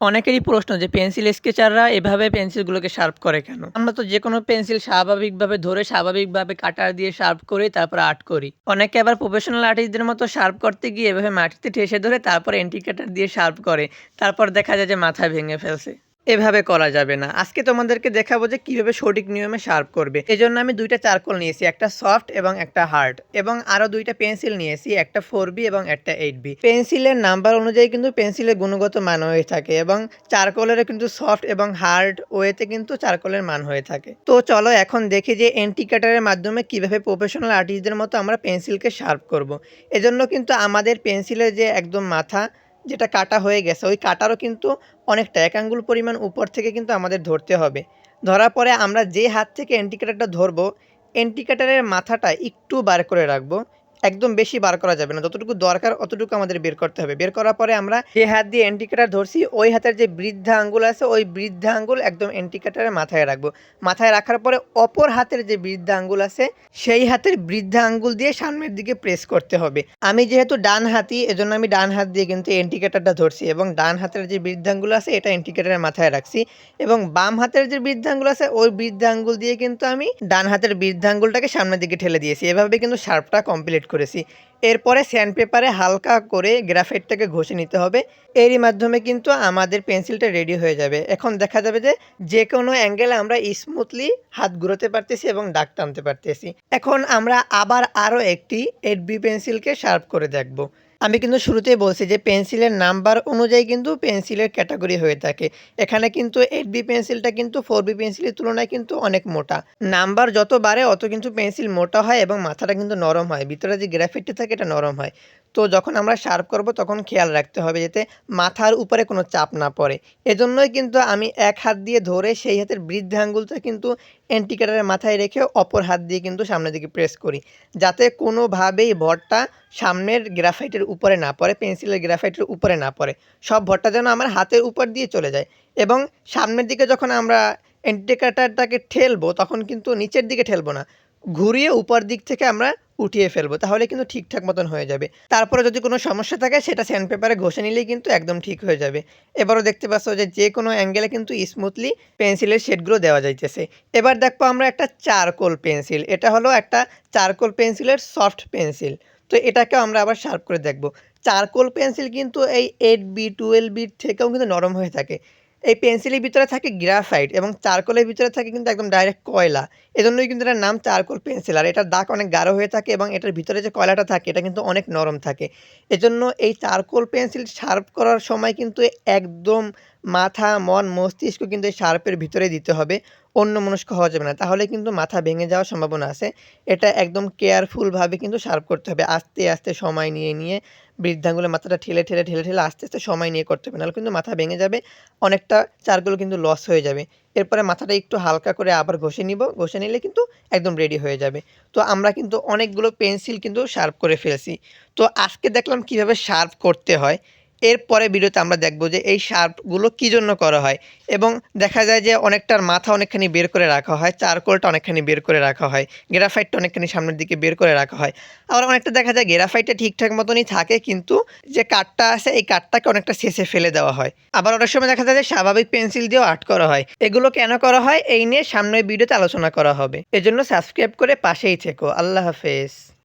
অনেকেরই প্রশ্ন যে পেন্সিল স্কেচাররা এভাবে পেন্সিলগুলোকে শার্প করে কেন? আমরা তো যে কোনো পেন্সিল স্বাভাবিকভাবে ধরে স্বাভাবিকভাবে কাটার দিয়ে শার্প করি তারপর আর্ট করি। অনেকে আবার প্রফেশনাল আর্টিস্টদের মতো শার্প করতে গিয়ে এভাবে মাটিতে ঠেসে ধরে তারপর এন্টিকেটার দিয়ে শার্প করে। তারপর দেখা যায় যে মাথা ভেঙে ফেলছে। এভাবে করা যাবে না। আজকে তোমাদেরকে দেখাবো যে কীভাবে সঠিক নিয়মে শার্প করবে। এজন্য আমি দুইটা চারকোল নিয়েছি, একটা সফট এবং একটা হার্ড এবং আরও দুইটা পেন্সিল নিয়েছি, একটা ফোর বি এবং একটা এইট বি। পেন্সিলের নাম্বার অনুযায়ী কিন্তু পেন্সিলের গুণগত মান হয়ে থাকে এবং চারকোলেরও কিন্তু সফট এবং হার্ড ওয়েতে কিন্তু চারকোলের মান হয়ে থাকে। তো চলো এখন দেখি যে এন্টিকাটারের মাধ্যমে কীভাবে প্রফেশনাল আর্টিস্টদের মতো আমরা পেন্সিলকে শার্প করব। এজন্য কিন্তু আমাদের পেন্সিলের যে একদম মাথা যেটা কাটা হয়ে গেছে, ওই কাটারও কিন্তু অনেকটা এক আঙ্গুল পরিমাণ উপর থেকে কিন্তু আমাদের ধরতে হবে। ধরার পরে আমরা যে হাত থেকে অ্যান্টিকাটারটা ধরবো এন্টিকেটারের মাথাটা একটু বার করে রাখব একদম বেশি বার করা যাবে না। যতটুকু দরকার অতটুকু আমাদের বের করতে হবে। বের করার পরে আমরা যে হাত দিয়ে এন্টিকাটার ধরছি, ওই হাতের যে বৃদ্ধা আঙ্গুল আছে, ওই বৃদ্ধা আঙ্গুল একদম এন্টিকাটারের মাথায় রাখব। মাথায় রাখার পরে অপর হাতের যে বৃদ্ধা আঙ্গুল আছে, সেই হাতের বৃদ্ধা আঙ্গুল দিয়ে সামনের দিকে প্রেস করতে হবে। আমি যেহেতু ডান হাতি, এজন্য আমি ডান হাত দিয়ে কিন্তু এন্টিকেটারটা ধরছি এবং ডান হাতের যে বৃদ্ধাঙ্গুল আছে, এটা এন্টিকেটারের মাথায় রাখছি এবং বাম হাতের যে বৃদ্ধাঙ্গুল আছে, ওই বৃদ্ধা আঙ্গুল দিয়ে কিন্তু আমি ডান হাতের বৃদ্ধা আঙ্গুলটাকে সামনের দিকে ঠেলে দিয়েছি। এভাবে কিন্তু শার্পটা কমপ্লিট করেছি। এরপরে স্যান্ড পেপারে হালকা করে গ্রাফাইটটাকে ঘষে নিতে হবে। এরই মাধ্যমে কিন্তু আমাদের পেন্সিলটা রেডি হয়ে যাবে। এখন দেখা যাবে যে যে কোনো অ্যাঙ্গেলে আমরা স্মুথলি হাত ঘুরোতে পারতেছি এবং দাগ টানতে পারতেছি। এখন আমরা আবার আরও একটি এইট বি পেন্সিলকে শার্প করে দেখব। আমি কিন্তু শুরুতেই বলছি যে পেন্সিলের নাম্বার অনুযায়ী কিন্তু পেন্সিলের ক্যাটাগরি হয়ে থাকে। এখানে কিন্তু এইট বি পেন্সিলটা কিন্তু ফোর বি পেন্সিলের তুলনায় কিন্তু অনেক মোটা। নাম্বার যত বাড়ে, অত কিন্তু পেন্সিল মোটা হয় এবং মাথাটা কিন্তু নরম হয়। ভিতরে যে গ্রাফিটটা থাকে, এটা নরম হয়। তো যখন আমরা শার্প করব, তখন খেয়াল রাখতে হবে যাতে মাথার উপরে কোনো চাপ না পড়ে। এজন্যই কিন্তু আমি এক হাত দিয়ে ধরে সেই হাতের বৃদ্ধাঙ্গুলটা কিন্তু এন্টিকেটারের মাথায় রেখে অপর হাত দিয়ে কিন্তু সামনের দিকে প্রেস করি। যাতে কোনোভাবেই ভরটা সামনের গ্রাফাইটের উপরে না পড়ে পেন্সিলের গ্রাফাইটের উপরে না পড়ে। সব ভরটা যেন আমার হাতের উপর দিয়ে চলে যায়। এবং সামনের দিকে যখন আমরা এন্টিকাটারটাকে ঠেলবো, তখন কিন্তু নিচের দিকে ঠেলবো না। ঘুরিয়ে উপর দিক থেকে আমরা উঠিয়ে ফেলব, তাহলে কিন্তু ঠিকঠাক মতন হয়ে যাবে। তারপরে যদি কোনো সমস্যা থাকে, সেটা স্যান্ড পেপারে ঘষে নিলেই কিন্তু একদম ঠিক হয়ে যাবে। এবারও দেখতে পাচ্ছ যে যে কোনো অ্যাঙ্গেলে কিন্তু স্মুথলি পেন্সিলের শেডগুলো দেওয়া যাইতেছে। এবার দেখব আমরা একটা চারকোল পেন্সিল এটা হলো একটা চারকোল পেন্সিলের সফট পেন্সিল তো এটাকেও আমরা আবার শার্প করে দেখব। চারকোল পেন্সিল কিন্তু এই এইট বি টুয়েলভ বির থেকেও কিন্তু নরম হয়ে থাকে। এই পেন্সিলের ভিতরে থাকে গ্রাফাইট এবং চারকোলের ভিতরে থাকে কিন্তু একদম ডাইরেক্ট কয়লা। এজন্যই কিন্তু এটার নাম চারকোল পেন্সিল। আর এটার দাগ অনেক গাঢ় হয়ে থাকে এবং এটার ভিতরে যে কয়লাটা থাকে, এটা কিন্তু অনেক নরম থাকে। এজন্য এই চারকোল পেন্সিল শার্প করার সময় কিন্তু একদম মাথা, মন, মস্তিষ্ক কিন্তু এই শার্পের ভিতরে দিতে হবে, অন্য মনস্ক হওয়া যাবে না। তাহলে কিন্তু মাথা ভেঙে যাওয়ার সম্ভাবনা আছে। এটা একদম কেয়ারফুলভাবে কিন্তু শার্প করতে হবে। আস্তে আস্তে সময় নিয়ে নিয়ে বৃদ্ধাঙ্গুলের মাথাটা ঠেলে ঠেলে ঠেলে ঠেলে আস্তে আস্তে সময় নিয়ে করতে হবে। নাহলে কিন্তু মাথা ভেঙে যাবে, অনেকটা চারগুলো কিন্তু লস হয়ে যাবে। এরপরে মাথাটা একটু হালকা করে আবার ঘষে নিব। ঘষে নিলে কিন্তু একদম রেডি হয়ে যাবে। তো আমরা কিন্তু অনেকগুলো পেন্সিল কিন্তু শার্প করে ফেলছি। তো আজকে দেখলাম কীভাবে শার্প করতে হয়। এরপরে ভিডিওতে আমরা দেখব যে এই শার্পগুলো কী জন্য করা হয়। এবং দেখা যায় যে অনেকটার মাথা অনেকখানি বের করে রাখা হয়, চারকোলটা অনেকখানি বের করে রাখা হয়, গ্রাফাইটটা অনেকখানি সামনের দিকে বের করে রাখা হয়। আবার অনেকটা দেখা যায় গ্রাফাইটটা ঠিকঠাক মতনই থাকে, কিন্তু যে কাঠটা আছে এই কাঠটাকে অনেকটা শেষে ফেলে দেওয়া হয়। আবার অনেক সময় দেখা যায় যে স্বাভাবিক পেন্সিল দিয়েও আর্ট করা হয়। এগুলো কেন করা হয়? এই নিয়ে সামনের ভিডিওতে আলোচনা করা হবে। এজন্য সাবস্ক্রাইব করে পাশেই থেকো। আল্লাহ হাফেজ।